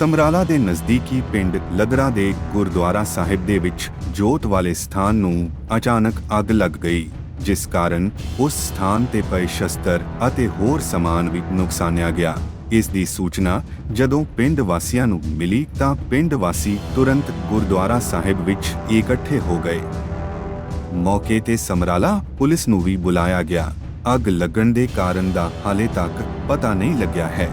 ਸਮਰਾਲਾ ਦੇ ਨਜ਼ਦੀਕੀ ਪਿੰਡ ਲਦੜਾ ਦੇ ਗੁਰਦੁਆਰਾ ਸਾਹਿਬ ਦੇ ਵਿੱਚ ਜੋਤ ਵਾਲੇ ਸਥਾਨ ਨੂੰ ਅਚਾਨਕ ਅੱਗ ਲੱਗ ਗਈ, ਜਿਸ ਕਾਰਨ ਉਸ ਸਥਾਨ ਤੇ ਪਏ ਸ਼ਸਤਰ ਅਤੇ ਹੋਰ ਸਮਾਨ ਵੀ ਨੁਕਸਾਨਿਆ ਗਿਆ। ਇਸ ਦੀ ਸੂਚਨਾ ਜਦੋਂ ਪਿੰਡ ਵਾਸੀਆਂ ਨੂੰ ਮਿਲੀ ਤਾਂ ਪਿੰਡ ਵਾਸੀ ਤੁਰੰਤ ਗੁਰਦੁਆਰਾ ਸਾਹਿਬ ਵਿੱਚ ਇਕੱਠੇ ਹੋ ਗਏ। ਮੌਕੇ ਤੇ ਸਮਰਾਲਾ ਪੁਲਿਸ ਨੂੰ ਵੀ ਬੁਲਾਇਆ ਗਿਆ। ਅੱਗ ਲੱਗਣ ਦੇ ਕਾਰਨ ਦਾ ਹਾਲੇ ਤੱਕ ਪਤਾ ਨਹੀਂ ਲੱਗਿਆ ਹੈ।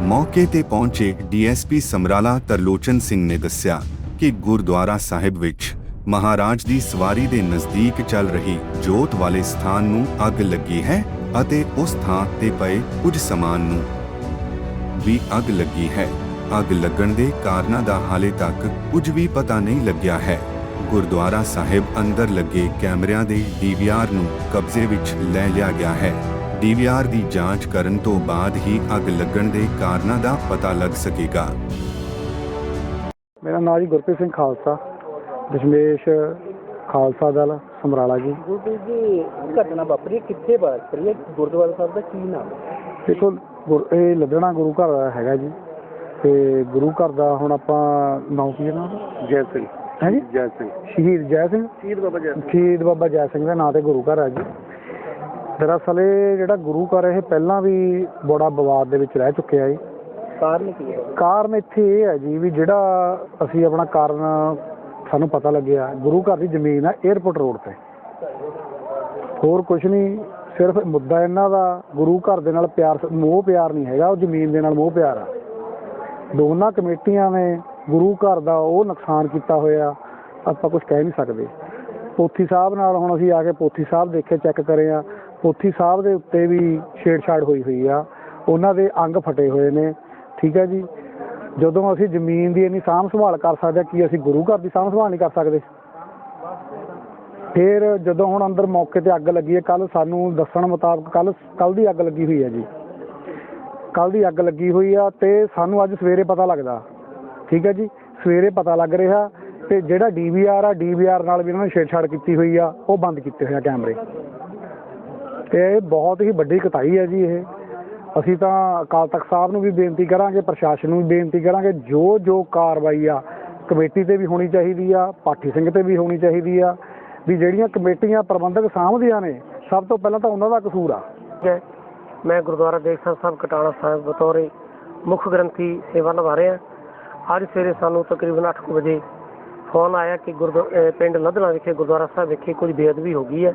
ਮੌਕੇ ਤੇ ਪਹੁੰਚੇ ਡੀਐਸਪੀ ਸਮਰਾਲਾ ਤਰਲੋਚਨ ਸਿੰਘ ਨੇ ਦੱਸਿਆ ਕਿ ਗੁਰਦੁਆਰਾ ਸਾਹਿਬ ਵਿੱਚ ਮਹਾਰਾਜ ਦੀ ਸਵਾਰੀ ਦੇ ਨਜ਼ਦੀਕ ਚੱਲ ਰਹੀ ਜੋਤ ਵਾਲੇ ਸਥਾਨ ਨੂੰ ਅੱਗ ਲੱਗੀ ਹੈ ਅਤੇ ਉਸ ਥਾਂ ਤੇ ਪਏ ਕੁਝ ਸਮਾਨ ਨੂੰ ਵੀ ਅੱਗ ਲੱਗੀ ਹੈ। ਅੱਗ ਲੱਗਣ ਦੇ ਕਾਰਨਾਂ ਦਾ ਹਾਲੇ ਤੱਕ ਕੁਝ ਵੀ ਪਤਾ ਨਹੀਂ ਲੱਗਿਆ ਹੈ। ਗੁਰਦੁਆਰਾ ਸਾਹਿਬ ਅੰਦਰ ਲੱਗੇ ਕੈਮਰਿਆਂ ਦੇ ਡੀਵੀਆਰ ਨੂੰ ਕਬਜ਼ੇ ਵਿੱਚ ਲੈ ਲਿਆ ਗਿਆ ਹੈ। ਡੀਵੀਆਰ ਦੀ ਜਾਂਚ ਕਰਨ ਤੋਂ ਬਾਅਦ ਹੀ ਅੱਗ ਲੱਗਣ ਦੇ ਕਾਰਨਾਂ ਦਾ ਪਤਾ ਲੱਗ ਸਕੇਗਾ। ਮੇਰਾ ਨਾਮ ਜੀ ਗੁਰਪ੍ਰੀਤ ਸਿੰਘ ਖਾਲਸਾ ਦਸ਼ਮੇਸ਼ ਖਾਲਸਾ ਦਲ ਸਮਰਾਲਾ ਜੀ। ਗੁਰਪ੍ਰੀਤ ਜੀ ਘਟਨਾ ਵਾਪਰੀ ਕਿੱਥੇ ਵਾਪਰੀ? ਹੈ ਗੁਰਦੁਆਰਾ ਸਾਹਿਬ ਦਾ ਕੀ ਨਾਮ? ਹੈ ਦੇਖੋ ਗੁਰ- ਇਹ ਲੱਦਣਾ ਗੁਰੂ ਘਰ ਹੈਗਾ ਜੀ। ਤੇ ਗੁਰੂ ਘਰ ਦਾ ਹੁਣ ਆਪਾਂ ਨਾਮ ਕੀ ਹੈ ਨਾ ਜੈ ਸਿੰਘ। ਹੈ ਜੀ? ਜੈ ਸਿੰਘ। ਸ਼ਹੀਦ ਜੈ ਸਿੰਘ। ਸ਼ਹੀਦ ਬਾਬਾ ਜੈ ਸ਼ਹੀਦ ਬਾਬਾ ਜੈ ਸਿੰਘ ਦੇ ਨਾਂ ਤੇ ਗੁਰੂ ਘਰ ਹੈ ਜੀ। ਦਰਅਸਲ ਇਹ ਜਿਹੜਾ ਗੁਰੂ ਘਰ ਇਹ ਪਹਿਲਾਂ ਵੀ ਬੜਾ ਵਿਵਾਦ ਦੇ ਵਿੱਚ ਰਹਿ ਚੁੱਕਿਆ ਹੈ। ਕਾਰਨ ਕੀ ਹੈ? ਕਾਰਨ ਇੱਥੇ ਇਹ ਹੈ ਜੀ ਵੀ ਜਿਹੜਾ ਅਸੀਂ ਆਪਣਾ ਕਾਰਨ ਸਾਨੂੰ ਪਤਾ ਲੱਗਿਆ ਗੁਰੂ ਘਰ ਦੀ ਜ਼ਮੀਨ ਹੈ 에ਅਰਪੋਰਟ ਰੋਡ ਤੇ। ਹੋਰ ਕੁਝ ਨਹੀਂ ਸਿਰਫ ਮੁੱਦਾ ਇਹਨਾਂ ਦਾ ਗੁਰੂ ਘਰ ਦੇ ਨਾਲ ਪਿਆਰ ਮੋਹ ਪਿਆਰ ਨਹੀਂ ਹੈਗਾ ਉਹ ਜ਼ਮੀਨ ਦੇ ਨਾਲ ਮੋਹ ਪਿਆਰ ਆ। ਦੋਨਾਂ ਕਮੇਟੀਆਂ ਨੇ ਗੁਰੂ ਘਰ ਦਾ ਉਹ ਨੁਕਸਾਨ ਕੀਤਾ ਹੋਇਆ ਆਪਾਂ ਕੁਝ ਕਹਿ ਨਹੀਂ ਸਕਦੇ। ਪੋਥੀ ਸਾਹਿਬ ਨਾਲ ਹੁਣ ਅਸੀਂ ਆ ਕੇ ਪੋਥੀ ਸਾਹਿਬ ਦੇਖੇ ਚੈੱਕ ਕਰੇ ਆ ਪੋਥੀ ਸਾਹਿਬ ਦੇ ਉੱਤੇ ਵੀ ਛੇੜਛਾੜ ਹੋਈ ਹੋਈ ਆ। ਉਹਨਾਂ ਦੇ ਅੰਗ ਫਟੇ ਹੋਏ ਨੇ। ਠੀਕ ਹੈ ਜੀ? ਜਦੋਂ ਅਸੀਂ ਜ਼ਮੀਨ ਦੀ ਇੰਨੀ ਸਾਂਭ ਸੰਭਾਲ ਕਰ ਸਕਦੇ ਹਾਂ ਕੀ ਅਸੀਂ ਗੁਰੂ ਘਰ ਦੀ ਸਾਂਭ ਸੰਭਾਲ ਨਹੀਂ ਕਰ ਸਕਦੇ? ਫਿਰ ਜਦੋਂ ਹੁਣ ਅੰਦਰ ਮੌਕੇ ਤੇ ਅੱਗ ਲੱਗੀ ਹੈ ਕੱਲ ਸਾਨੂੰ ਦੱਸਣ ਮੁਤਾਬਕ ਕੱਲ ਕੱਲ ਦੀ ਅੱਗ ਲੱਗੀ ਹੋਈ ਹੈ ਜੀ। ਕੱਲ ਦੀ ਅੱਗ ਲੱਗੀ ਹੋਈ ਆ ਤੇ ਸਾਨੂੰ ਅੱਜ ਸਵੇਰੇ ਪਤਾ ਲੱਗਦਾ। ਠੀਕ ਹੈ ਜੀ? ਸਵੇਰੇ ਪਤਾ ਲੱਗ ਰਿਹਾ ਤੇ ਜਿਹੜਾ ਡੀਵੀਆਰ ਆ ਡੀਵੀਆਰ ਨਾਲ ਵੀ ਇਹਨਾਂ ਨੇ ਛੇੜਛਾੜ ਕੀਤੀ ਹੋਈ ਆ, ਉਹ ਬੰਦ ਕੀਤੇ ਹੋਏ ਆ ਕੈਮਰੇ। ਇਹ ਬਹੁਤ ਹੀ ਵੱਡੀ ਕਤਾਈ ਹੈ ਜੀ ਇਹ। ਅਸੀਂ ਤਾਂ ਅਕਾਲ ਤਖਤ ਸਾਹਿਬ ਨੂੰ ਵੀ ਬੇਨਤੀ ਕਰਾਂਗੇ, ਪ੍ਰਸ਼ਾਸਨ ਨੂੰ ਵੀ ਬੇਨਤੀ ਕਰਾਂਗੇ ਜੋ ਜੋ ਕਾਰਵਾਈ ਆ, ਕਮੇਟੀ ਤੇ ਵੀ ਹੋਣੀ ਚਾਹੀਦੀ ਆ, ਪਾਠੀ ਸਿੰਘ ਤੇ ਵੀ ਹੋਣੀ ਚਾਹੀਦੀ ਆ, ਵੀ ਜਿਹੜੀਆਂ ਕਮੇਟੀਆਂ ਪ੍ਰਬੰਧਕ ਸਾਂਭਦੀਆਂ ਨੇ, ਸਭ ਤੋਂ ਪਹਿਲਾਂ ਤਾਂ ਉਹਨਾਂ ਦਾ ਕਸੂਰ ਆ। ਮੈਂ ਗੁਰਦੁਆਰਾ ਦੇਖਸਰ ਸਾਹਿਬ ਕਟਾਣਾ ਸਾਹਿਬ ਬਤੌਰੇ ਮੁੱਖ ਗ੍ਰੰਥੀ ਸੇਵਾ ਨਿਭਾ ਰਿਹਾ। ਅੱਜ ਸਵੇਰੇ ਸਾਨੂੰ ਤਕਰੀਬਨ 8 ਵਜੇ ਫੋਨ ਆਇਆ ਕਿ ਗੁਰਦੁ- ਪਿੰਡ ਲਧਣਾ ਵਿਖੇ ਗੁਰਦੁਆਰਾ ਸਾਹਿਬ ਵਿਖੇ ਕੁਝ ਬੇਅਦਬੀ ਹੋ ਗਈ ਹੈ?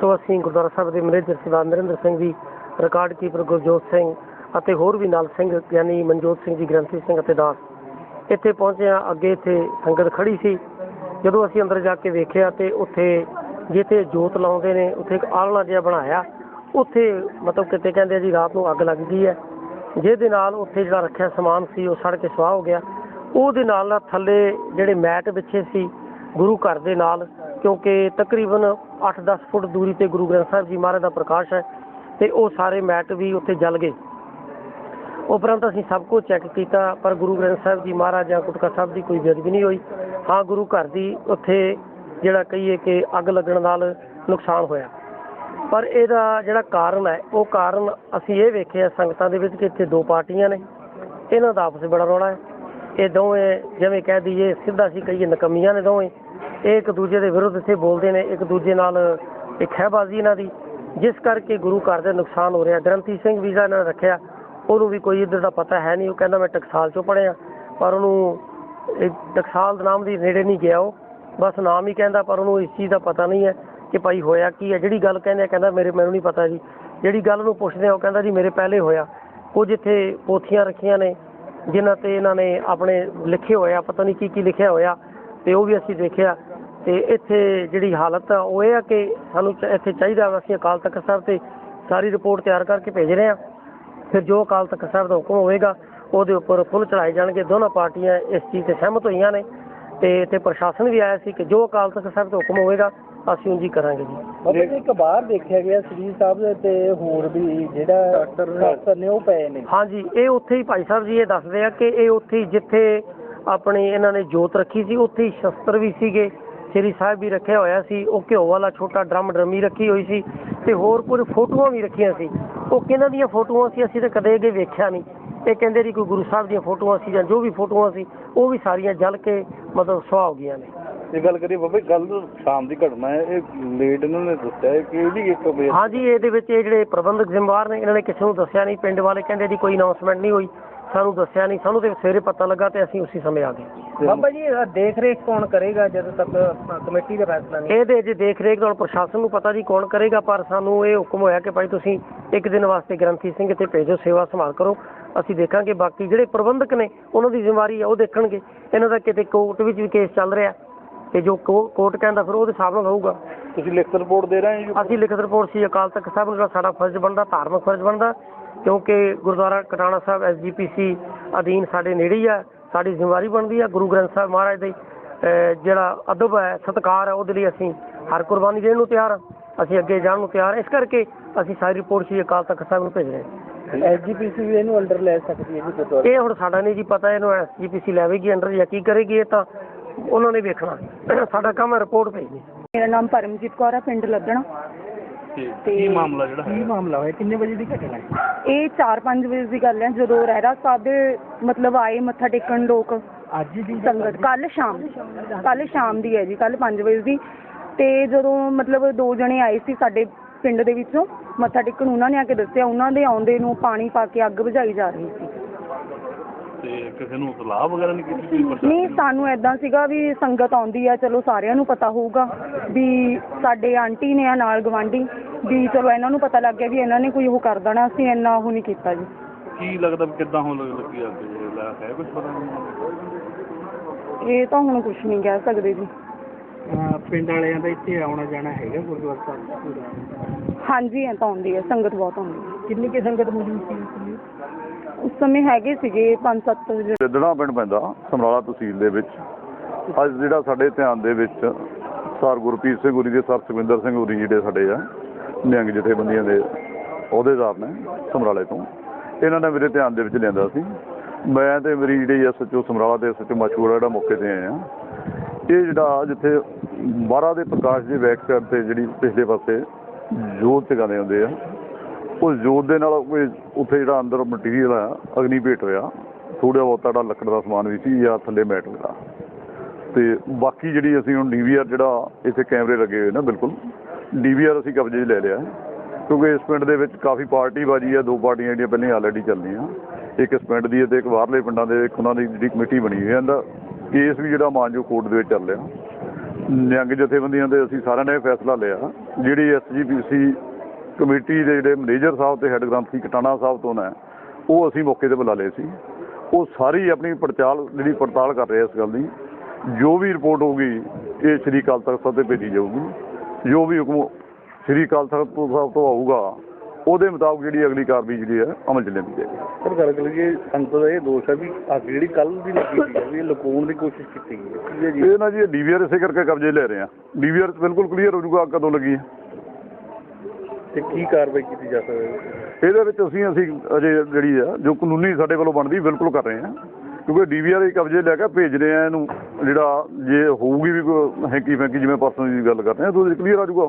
ਸੋ ਅਸੀਂ ਗੁਰਦੁਆਰਾ ਸਾਹਿਬ ਦੇ ਮੈਨੇਜਰ ਸਰਦਾਰ ਨਰਿੰਦਰ ਸਿੰਘ ਜੀ, ਰਿਕਾਰਡ ਕੀਪਰ ਗੁਰਜੋਤ ਸਿੰਘ ਅਤੇ ਹੋਰ ਵੀ ਨਾਲ ਸਿੰਘ ਯਾਨੀ ਮਨਜੋਤ ਸਿੰਘ ਜੀ, ਗ੍ਰੰਥੀ ਸਿੰਘ ਅਤੇ ਦਾਸ ਇੱਥੇ ਪਹੁੰਚੇ ਹਾਂ। ਅੱਗੇ ਇੱਥੇ ਸੰਗਤ ਖੜੀ ਸੀ। ਜਦੋਂ ਅਸੀਂ ਅੰਦਰ ਜਾ ਕੇ ਵੇਖਿਆ ਤੇ ਉੱਥੇ ਜਿੱਥੇ ਜੋਤ ਲਾਉਂਦੇ ਨੇ, ਉੱਥੇ ਇੱਕ ਆਲਣਾ ਜਿਹਾ ਬਣਾਇਆ। ਉੱਥੇ ਮਤਲਬ ਕਿਤੇ ਕਹਿੰਦੇ ਜੀ ਰਾਤ ਨੂੰ ਅੱਗ ਲੱਗ ਗਈ ਹੈ। ਜਿਹਦੇ ਨਾਲ ਉੱਥੇ ਜਿਹੜਾ ਰੱਖਿਆ ਸਮਾਨ ਸੀ, ਉਹ ਸੜ ਕੇ ਸੁਆਹ ਹੋ ਗਿਆ। ਉਹਦੇ ਨਾਲ ਨਾਲ ਥੱਲੇ ਜਿਹੜੇ ਮੈਟ ਵਿਛੇ ਸੀ ਗੁਰੂ ਘਰ ਦੇ ਨਾਲ, ਕਿਉਂਕਿ ਤਕਰੀਬਨ 8-10 ਫੁੱਟ ਦੂਰੀ ਤੇ ਗੁਰੂ ਗ੍ਰੰਥ ਸਾਹਿਬ ਜੀ ਮਹਾਰਾਜ ਦਾ ਪ੍ਰਕਾਸ਼ ਹੈ ਤੇ ਉਹ ਸਾਰੇ ਮੈਟ ਵੀ ਉੱਥੇ ਜਲ ਗਏ। ਉਪਰੰਤ ਅਸੀਂ ਸਭ ਕੁਝ ਚੈੱਕ ਕੀਤਾ, ਪਰ ਗੁਰੂ ਗ੍ਰੰਥ ਸਾਹਿਬ ਜੀ ਮਹਾਰਾਜ ਜਾਂ ਗੁਟਕਾ ਸਾਹਿਬ ਦੀ ਕੋਈ ਬੇਅਦਬੀ ਨਹੀਂ ਹੋਈ। ਹਾਂ, ਗੁਰੂ ਘਰ ਦੀ ਉੱਥੇ ਜਿਹੜਾ ਕਹੀਏ ਕਿ ਅੱਗ ਲੱਗਣ ਨਾਲ ਨੁਕਸਾਨ ਹੋਇਆ। ਪਰ ਇਹਦਾ ਜਿਹੜਾ ਕਾਰਨ ਹੈ, ਉਹ ਕਾਰਨ ਅਸੀਂ ਇਹ ਵੇਖਿਆ ਸੰਗਤਾਂ ਦੇ ਵਿੱਚ ਕਿ ਇੱਥੇ ਦੋ ਪਾਰਟੀਆਂ ਨੇ। ਇਹਨਾਂ ਦਾ ਆਪਸ ਵਿੱਚ ਬੜਾ ਰੌਲਾ ਹੈ। ਇਹ ਦੋਵੇਂ ਜਿਵੇਂ ਕਹਿ ਦਈਏ ਸਿੱਧਾ ਸੀ ਕਹੀਏ ਨਕਮੀਆਂ ਨੇ ਦੋਵੇਂ। ਇਹ ਇੱਕ ਦੂਜੇ ਦੇ ਵਿਰੁੱਧ ਇੱਥੇ ਬੋਲਦੇ ਨੇ, ਇੱਕ ਦੂਜੇ ਨਾਲ ਇੱਕ ਖਹਿਬਾਜ਼ੀ ਇਹਨਾਂ ਦੀ। ਜਿਸ ਕਰਕੇ ਗੁਰੂ ਘਰ ਦਾ ਨੁਕਸਾਨ ਹੋ ਰਿਹਾ। ਗ੍ਰੰਥੀ ਸਿੰਘ ਵੀਜ਼ਾ ਇਹਨਾਂ ਨੇ ਰੱਖਿਆ। ਉਹਨੂੰ ਵੀ ਕੋਈ ਇੱਧਰ ਦਾ ਪਤਾ ਹੈ ਨਹੀਂ। ਉਹ ਕਹਿੰਦਾ ਮੈਂ ਟਕਸਾਲ ਚੋਂ ਪੜਿਆ ਪਰ ਉਹਨੂੰ ਇਹ ਟਕਸਾਲ ਦੇ ਨਾਮ ਦੀ ਨੇੜੇ ਨਹੀਂ ਗਿਆ ਉਹ। ਬਸ ਨਾਮ ਹੀ ਕਹਿੰਦਾ, ਪਰ ਉਹਨੂੰ ਇਸ ਚੀਜ਼ ਦਾ ਪਤਾ ਨਹੀਂ ਹੈ ਕਿ ਭਾਈ ਹੋਇਆ ਕੀ ਹੈ। ਜਿਹੜੀ ਗੱਲ ਕਹਿੰਦੇ ਆ, ਕਹਿੰਦਾ ਮੇਰੇ, ਮੈਨੂੰ ਨਹੀਂ ਪਤਾ ਜੀ। ਜਿਹੜੀ ਗੱਲ ਨੂੰ ਪੁੱਛਦੇ ਆ, ਉਹ ਕਹਿੰਦਾ ਜੀ ਮੇਰੇ ਪਹਿਲੇ ਹੋਇਆ। ਕੁਝ ਇੱਥੇ ਪੋਥੀਆਂ ਰੱਖੀਆਂ ਨੇ। ਜਿਨ੍ਹਾਂ ਤੇ ਇਹਨਾਂ ਨੇ ਆਪਣੇ ਲਿਖੇ ਹੋਇਆ ਪਤਾ ਨਹੀਂ ਕੀ ਕੀ ਲਿਖਿਆ ਹੋਇਆ, ਤੇ ਉਹ ਵੀ ਅਸੀਂ ਦੇਖਿਆ। ਤੇ ਇੱਥੇ ਜਿਹੜੀ ਹਾਲਤ ਆ, ਉਹ ਇਹ ਆ ਕਿ ਸਾਨੂੰ ਇੱਥੇ ਚਾਹੀਦਾ ਵਾ, ਅਸੀਂ ਅਕਾਲ ਤਖਤ ਸਾਹਿਬ ਤੇ ਸਾਰੀ ਰਿਪੋਰਟ ਤਿਆਰ ਕਰਕੇ ਭੇਜ ਰਹੇ ਹਾਂ ਫਿਰ ਜੋ ਅਕਾਲ ਤਖਤ ਸਾਹਿਬ ਦਾ ਹੁਕਮ ਹੋਵੇਗਾ, ਉਹਦੇ ਉੱਪਰ ਫੁੱਲ ਚੜਾਏ ਜਾਣਗੇ। ਦੋਨਾਂ ਪਾਰਟੀਆਂ ਇਸ ਚੀਜ਼ ਤੇ ਸਹਿਮਤ ਹੋਈਆਂ ਨੇ। ਤੇ ਇੱਥੇ ਪ੍ਰਸ਼ਾਸਨ ਵੀ ਆਇਆ ਸੀ ਕਿ ਜੋ ਅਕਾਲ ਤਖਤ ਸਾਹਿਬ ਦਾ ਹੁਕਮ ਹੋਵੇਗਾ ਅਸੀਂ ਉਂਝ ਹੀ ਕਰਾਂਗੇ ਜੀ। ਜੀ ਇੱਕ ਬਾਹਰ ਦੇਖਿਆ ਗਿਆ ਸ੍ਰੀ ਸਾਹਿਬ ਦੇ ਤੇ ਹੋਰ ਵੀ ਜਿਹੜਾ ਡਾਕਟਰ ਨੇ ਉਹ ਪਏ ਨੇ। ਹਾਂਜੀ ਇਹ ਉੱਥੇ ਹੀ ਭਾਈ ਸਾਹਿਬ ਜੀ ਇਹ ਦੱਸਦੇ ਆ ਕਿ ਇਹ ਉੱਥੇ ਹੀ ਜਿੱਥੇ ਆਪਣੀ ਇਹਨਾਂ ਨੇ ਜੋਤ ਰੱਖੀ ਸੀ ਉੱਥੇ ਹੀ ਸ਼ਸਤਰ ਵੀ ਸੀਗੇ। ਸ੍ਰੀ ਸਾਹਿਬ ਵੀ ਰੱਖਿਆ ਹੋਇਆ ਸੀ ਉਹ ਘਿਓ ਵਾਲਾ ਛੋਟਾ ਡਰਮ ਡਰਮੀ ਰੱਖੀ ਹੋਈ ਸੀ ਤੇ ਹੋਰ ਕੁਝ ਫੋਟੋਆਂ ਵੀ ਰੱਖੀਆਂ ਸੀ। ਉਹ ਕਿਹਨਾਂ ਦੀਆਂ ਫੋਟੋਆਂ ਸੀ ਅਸੀਂ ਤਾਂ ਕਦੇ ਅੱਗੇ ਵੇਖਿਆ ਨਹੀਂ। ਇਹ ਕਹਿੰਦੇ ਜੀ ਕੋਈ ਗੁਰੂ ਸਾਹਿਬ ਦੀਆਂ ਫੋਟੋਆਂ ਸੀ ਜਾਂ ਜੋ ਵੀ ਫੋਟੋਆਂ ਸੀ ਉਹ ਵੀ ਸਾਰੀਆਂ ਜਲ ਕੇ ਮਤਲਬ ਸੁਆਹ ਹੋ ਗਈਆਂ ਨੇ। ਇਹ ਗੱਲ ਕਰੀਏ ਬਾਬਾ ਗੱਲ ਸ਼ਾਮ ਦੀ ਘਟਨਾ ਹੈ ਇਹ ਲੇਟ ਇਹਨਾਂ ਨੇ ਦੱਸਿਆ ਹੈ ਕਿ ਇਹਦੀ ਇੱਕ ਵਜੇ ਹਾਂਜੀ ਇਹਦੇ ਵਿੱਚ ਇਹ ਜਿਹੜੇ ਪ੍ਰਬੰਧਕ ਜ਼ਿੰਮੇਵਾਰ ਨੇ ਇਹਨਾਂ ਨੇ ਕਿਸੇ ਨੂੰ ਦੱਸਿਆ ਨਹੀਂ ਪਿੰਡ ਵਾਲੇ ਕਹਿੰਦੇ ਜੀ ਕੋਈ ਅਨਾਉਂਸਮੈਂਟ ਨਹੀਂ ਹੋਈ। ਸਾਨੂੰ ਦੱਸਿਆ ਨਹੀਂ ਸਾਨੂੰ ਤੇ ਸਵੇਰੇ ਪਤਾ ਲੱਗਾ ਤੇ ਅਸੀਂ ਉਸੇ ਸਮੇਂ ਆ ਗਏ। ਬਾਬਾ ਜੀ ਇਹਦਾ ਦੇਖ ਰੇਖ ਕੌਣ ਕਰੇਗਾ ਜਦੋਂ ਤੱਕ ਕਮੇਟੀ ਦਾ ਫੈਸਲਾ ਨਹੀਂ? ਇਹਦੇ ਜੇ ਦੇਖ ਰੇਖ ਨਾਲ ਪ੍ਰਸ਼ਾਸਨ ਨੂੰ ਪਤਾ ਜੀ ਕੌਣ ਕਰੇਗਾ ਪਰ ਸਾਨੂੰ ਇਹ ਹੁਕਮ ਹੋਇਆ ਕਿ ਭਾਈ ਤੁਸੀਂ ਇੱਕ ਦਿਨ ਵਾਸਤੇ ਗ੍ਰੰਥੀ ਸਿੰਘ ਇੱਥੇ ਭੇਜੋ ਸੇਵਾ ਸੰਭਾਲ ਕਰੋ। ਅਸੀਂ ਦੇਖਾਂਗੇ ਬਾਕੀ ਜਿਹੜੇ ਪ੍ਰਬੰਧਕ ਨੇ ਉਹਨਾਂ ਦੀ ਜ਼ਿੰਮੇਵਾਰੀ ਹੈ ਉਹ ਦੇਖਣਗੇ। ਇਹਨਾਂ ਦਾ ਕਿਤੇ ਕੋਰਟ ਵਿੱਚ ਵੀ ਕੇਸ ਚੱਲ ਰਿਹਾ। ਤੇ ਜੋ ਕੋ- ਕੋਰਟ ਕਹਿੰਦਾ ਫਿਰ ਉਹਦੇ ਹਿਸਾਬ ਨਾਲ ਹੋਊਗਾ। ਤੁਸੀਂ ਲਿਖਤ ਰਿਪੋਰਟ ਦੇ ਰਹੇ ਹੋ ਜੀ? ਅਸੀਂ ਲਿਖਤ ਰਿਪੋਰਟ ਸੀ ਅਕਾਲ ਤਖਤ ਸਾਹਿਬ ਨੂੰ ਜਿਹੜਾ ਸਾਡਾ ਫਰਜ਼ ਬਣਦਾ ਧਾਰਮਿਕ ਫਰਜ਼ ਬਣਦਾ ਕਿਉਂਕਿ ਗੁਰਦੁਆਰਾ ਕਟਾਣਾ ਸਾਹਿਬ ਐਸਜੀਪੀਸੀ ਅਧੀਨ ਸਾਡੇ ਨੇੜੇ ਹੀ ਆ ਸਾਡੀ ਜ਼ਿੰਮੇਵਾਰੀ ਬਣਦੀ ਆ ਗੁਰੂ ਗ੍ਰੰਥ ਸਾਹਿਬ ਮਹਾਰਾਜ ਦੇ ਅਹ, ਜਿਹੜਾ ਅਦਬ ਹੈ ਸਤਿਕਾਰ ਹੈ ਉਹਦੇ ਲਈ ਅਸੀਂ ਹਰ ਕੁਰਬਾਨੀ ਦੇਣ ਨੂੰ ਤਿਆਰ ਹਾਂ ਅਸੀਂ ਅੱਗੇ ਜਾਣ ਨੂੰ ਤਿਆਰ ਹਾਂ ਇਸ ਕਰਕੇ ਅਸੀਂ ਸਾਰੀ ਰਿਪੋਰਟ ਸੀ ਅਕਾਲ ਤਖਤ ਸਾਹਿਬ ਨੂੰ ਭੇਜ ਰਹੇ ਹਾਂ। ਐਸਜੀਪੀਸੀ ਵੀ ਇਹਨੂੰ ਅੰਡਰ ਲੈ ਸਕਦੀ ਹੈ ਜੀ ਗੁਰਦੁਆਰਾ? ਇਹ ਹੁਣ ਸਾਡਾ ਨਹੀਂ ਜੀ ਪਤਾ ਇਹਨੂੰ ਐਸਜੀਪੀਸੀ ਲੈਵੇਗੀ ਅੰਡਰ ਜਾਂ ਕੀ ਕਰੇਗੀ ਇਹ ਤਾਂ ਉਹਨਾਂ ਨੇ ਵੇਖਣਾ। ਸਾਡਾ ਕੰਮ ਹੈ ਰਿਪੋਰਟ ਭੇਜਣੀ। ਮੇਰਾ ਨਾਮ ਪਰਮਜੀਤ ਕੌਰ ਹੈ ਪਿੰਡ ਲੱਦਣਾ ਕੀ ਮਾਮਲਾ ਜਿਹੜਾ ਕੀ ਮਾਮਲਾ ਹੋਇਆ? ਕਿੰਨੇ ਵਜੇ ਦੀ ਘਟਨਾ ਹੈ? ਇਹ 4-5 ਵਜੇ ਦੀ ਗੱਲ ਹੈ। ਜਦੋਂ ਰਹਿਰਾ ਸਾਹਿਬ ਦੇ ਮਤਲਬ ਆਏ ਮੱਥਾ ਟੇਕਣ ਲੋਕ। ਅੱਜ ਦੀ ਸੰਗਤ ਕੱਲ ਸ਼ਾਮ ਕੱਲ ਸ਼ਾਮ ਦੀ ਹੈ ਜੀ ਕੱਲ 5 ਵਜੇ ਦੀ। ਤੇ ਜਦੋਂ ਮਤਲਬ ਦੋ ਜਣੇ ਆਏ ਸੀ ਸਾਡੇ ਪਿੰਡ ਦੇ ਵਿੱਚੋਂ ਮੱਥਾ ਟੇਕਣ ਉਹਨਾਂ ਨੇ ਆ ਕੇ ਦੱਸਿਆ ਉਹਨਾਂ ਦੇ ਆਉਂਦੇ ਨੂੰ ਪਾਣੀ ਪਾ ਕੇ ਅੱਗ ਬੁਝਾਈ ਜਾ ਰਹੀ ਸੀ। ਤੇ ਕਿਸੇ ਨੂੰ ਸਲਾਹ ਵਗੈਰਾ ਨਹੀਂ ਕੀਤੀ ਨਹੀਂ ਸਾਨੂੰ ਐਦਾਂ ਸੀਗਾ ਵੀ ਸੰਗਤ ਆਉਂਦੀ ਆ ਚਲੋ ਸਾਰਿਆਂ ਨੂੰ ਪਤਾ ਹੋਊਗਾ ਵੀ ਸਾਡੇ ਆਂਟੀ ਨੇ ਆ ਨਾਲ ਗਵਾਂਢੀ ਵੀ ਚਲੋ ਇਹਨਾਂ ਨੂੰ ਪਤਾ ਲੱਗ ਗਿਆ ਵੀ ਇਹਨਾਂ ਨੇ ਕੋਈ ਉਹ ਕਰ ਦੇਣਾ ਅਸੀਂ ਇੰਨਾ ਉਹ ਨਹੀਂ ਕੀਤਾ ਜੀ। ਕੀ ਲੱਗਦਾ ਵੀ ਕਿੱਦਾਂ ਹੋਣ ਲੱਗ- ਲੱਗੀ ਅੱਗ ਇਹ ਲੈ ਹੈ ਕੁਝ ਪਤਾ ਨਹੀਂ। ਇਹ ਤਾਂ ਹੁਣ ਕੁਝ ਨਹੀਂ ਕਹਿ ਸਕਦੇ ਜੀ। ਅਹ ਪਿੰਡ ਵਾਲਿਆਂ ਦਾ ਇੱਥੇ ਆਉਣਾ ਜਾਣਾ ਹੈਗਾ ਗੁਰਦੁਆਰਾ ਸਾਹਿਬ ਪੂਰਾ? ਹਾਂਜੀ ਐ ਤਾਂ ਆਉਂਦੀ ਹੈ ਸੰਗਤ ਬਹੁਤ ਆਉਂਦੀ ਹੈ ਕਿੰਨੀ ਕੀ ਸੰਗਤ ਮੌਜੂਦ ਸੀ? ਉਸ ਸਮੇਂ ਹੈਗੇ ਸੀਗੇ 5-7 ਵਜੇ। ਸਿੱਧਣਾ ਪਿੰਡ ਪੈਂਦਾ, ਸਮਰਾਲਾ ਤਹਿਸੀਲ ਦੇ ਵਿੱਚ। ਅੱਜ ਜਿਹੜਾ ਸਾਡੇ ਧਿਆਨ ਦੇ ਵਿੱਚ ਸਰ ਗੁਰਪ੍ਰੀਤ ਸਿੰਘ ਉਰੀ ਦੇ ਸਰ ਸੁਖਵਿੰਦਰ ਸਿੰਘ ਉਰੀ ਜਿਹੜੇ ਸਾਡੇ ਆ, ਨਿਹੰਗ ਜਥੇਬੰਦੀਆਂ ਦੇ ਅਹੁਦੇਦਾਰ ਨੇ ਸਮਰਾਲੇ ਤੋਂ। ਇਹਨਾਂ ਨੇ ਮੇਰੇ ਧਿਆਨ ਦੇ ਵਿੱਚ ਲਿਆਂਦਾ ਸੀ। ਮੈਂ ਤੇ ਮੇਰੀ ਜਿਹੜੀ ਐਸਐਚਓ ਸਮਰਾਲਾ ਦੇ ਐਸਐਚਓ ਮਸ਼ਹੂਰ ਜਿਹੜਾ ਮੌਕੇ ਤੇ ਆਏ ਆ, ਇਹ ਜਿਹੜਾ ਜਿੱਥੇ ਬਾਰਾ ਦੇ ਪ੍ਰਕਾਸ਼ ਦੇ ਬੈਕ ਸਾਈਡ ਤੇ ਜਿਹੜੀ ਪਿਛਲੇ ਪਾਸੇ ਜੋਤ ਜਗਾਉਂਦੇ ਹੁੰਦੇ ਆ ਉਸ ਜੋਤ ਦੇ ਨਾਲ ਕੋਈ ਉੱਥੇ ਜਿਹੜਾ ਅੰਦਰ ਮਟੀਰੀਅਲ ਆ, ਅਗਨੀ ਭੇਟ ਹੋਇਆ ਥੋੜਾ ਬਹੁਤਾ ਜਿਹੜਾ ਲੱਕੜ ਦਾ ਸਮਾਨ ਵੀ ਸੀ, ਜਾਂ ਥੱਲੇ ਮੈਟ ਦਾ। ਤੇ ਬਾਕੀ ਜਿਹੜੀ ਅਸੀਂ ਹੁਣ ਡੀਵੀਆਰ ਜਿਹੜਾ ਇੱਥੇ ਕੈਮਰੇ ਲੱਗੇ ਹੋਏ ਨਾ, ਬਿਲਕੁਲ। ਡੀਵੀਆਰ ਅਸੀਂ ਕਬਜ਼ੇ 'ਚ ਲੈ ਲਿਆ। ਕਿਉਂਕਿ ਇਸ ਪਿੰਡ ਦੇ ਵਿੱਚ ਕਾਫੀ ਪਾਰਟੀ ਬਾਜੀ ਆ, ਦੋ ਪਾਰਟੀਆਂ ਜਿਹੜੀਆਂ ਪਹਿਲਾਂ ਆਲਰੇਡੀ ਚੱਲਦੀਆਂ। ਇੱਕ ਇਸ ਪਿੰਡ ਦੀ ਹੈ ਤੇ ਇੱਕ ਬਾਹਰਲੇ ਪਿੰਡਾਂ ਦੇ ਇੱਕ ਉਹਨਾਂ ਦੀ ਜਿਹੜੀ ਕਮੇਟੀ ਬਣੀ ਹੋਈ ਹੈ। ਇਹਦਾ ਕੇਸ ਵੀ ਜਿਹੜਾ ਮਾਨਜੋ ਕੋਰਟ ਦੇ ਵਿੱਚ ਚੱਲ ਰਿਹਾ। ਨਿਹੰਗ ਜਥੇਬੰਦੀਆਂ ਦੇ ਅਸੀਂ ਸਾਰਿਆਂ ਨੇ ਇਹ ਫੈਸਲਾ ਲਿਆ। ਜਿਹੜੀ ਐਸਜੀਪੀਸੀ ਕਮੇਟੀ ਦੇ ਜਿਹੜੇ ਮੈਨੇਜਰ ਸਾਹਿਬ ਤੇ ਹੈੱਡ ਗ੍ਰੰਥੀ ਕਟਾਣਾ ਸਾਹਿਬ ਤੋਂ ਨੇ ਉਹ ਅਸੀਂ ਮੌਕੇ ਤੇ ਬੁਲਾ ਲਏ ਸੀ। ਉਹ ਸਾਰੀ ਆਪਣੀ ਪੜਤਾਲ ਜਿਹੜੀ ਪੜਤਾਲ ਕਰ ਰਹੇ ਇਸ ਗੱਲ ਦੀ ਜੋ ਵੀ ਰਿਪੋਰਟ ਹੋਊਗੀ ਇਹ ਸ਼੍ਰੀ ਅਕਾਲ ਤਖਤ ਸਾਹਿਬ ਤੇ ਭੇਜੀ ਜਾਊਗੀ। ਜੋ ਵੀ ਹੁਕਮ ਸ਼੍ਰੀ ਅਕਾਲ ਤਖਤ ਸਾਹਿਬ ਤੋਂ ਆਊਗਾ ਉਹਦੇ ਮੁਤਾਬਕ ਜਿਹੜੀ ਅਗਲੀ ਕਾਰਵਾਈ ਜਿਹੜੀ ਹੈ ਅਮਲ ਚ ਲਿਆਂਦੀ ਜਾਏਗੀ। ਪਰ ਗੱਲ ਕਰੀਏ ਸੰਗਤ ਦਾ ਇਹ ਦੋਸ਼ ਹੈ ਵੀ ਅੱਗ ਜਿਹੜੀ ਕੱਲ ਦੀ ਲੱਗੀ ਸੀ ਵੀ ਇਹ ਲੁਕਾਉਣ ਦੀ ਕੋਸ਼ਿਸ਼ ਕੀਤੀ ਗਈ ਹੈ। ਇਹ ਨਾ ਜੀ ਡੀਵੀਆਰ ਇਸੇ ਕਰਕੇ ਕਬਜ਼ੇ ਲੈ ਰਹੇ ਆ। ਡੀਵੀਆਰ ਬਿਲਕੁਲ ਕਲੀਅਰ ਹੋ ਜਾਊਗਾ ਅੱਗ ਕਦੋਂ ਲੱਗੀ ਹੈ। ਤੇ ਕੀ ਕਾਰਵਾਈ ਕੀਤੀ ਜਾ ਸਕਦੀ ਹੈ? ਇਹਦੇ ਵਿੱਚ ਅਸੀਂ ਅਸੀਂ ਅਜੇ ਜਿਹੜੀ ਆ ਜੋ ਕਾਨੂੰਨੀ ਸਾਡੇ ਵੱਲੋਂ ਬਣਦੀ ਬਿਲਕੁਲ ਕਰ ਰਹੇ ਹਾਂ। ਕਿਉਂਕਿ ਡੀਵੀਆਰ ਹੀ ਕਬਜ਼ੇ ਲੈ ਕੇ ਭੇਜ ਰਹੇ ਆ ਇਹਨੂੰ। ਜਿਹੜਾ ਜੇ ਹੋਊਗੀ ਵੀ ਕੋਈ ਹੈਂਕੀ ਫੈਂਕੀ ਜਿਵੇਂ ਪਰਸਨ ਦੀ ਗੱਲ ਕਰਦੇ ਆ ਤਾਂ ਕਲੀਅਰ ਆ ਜਾਊਗਾ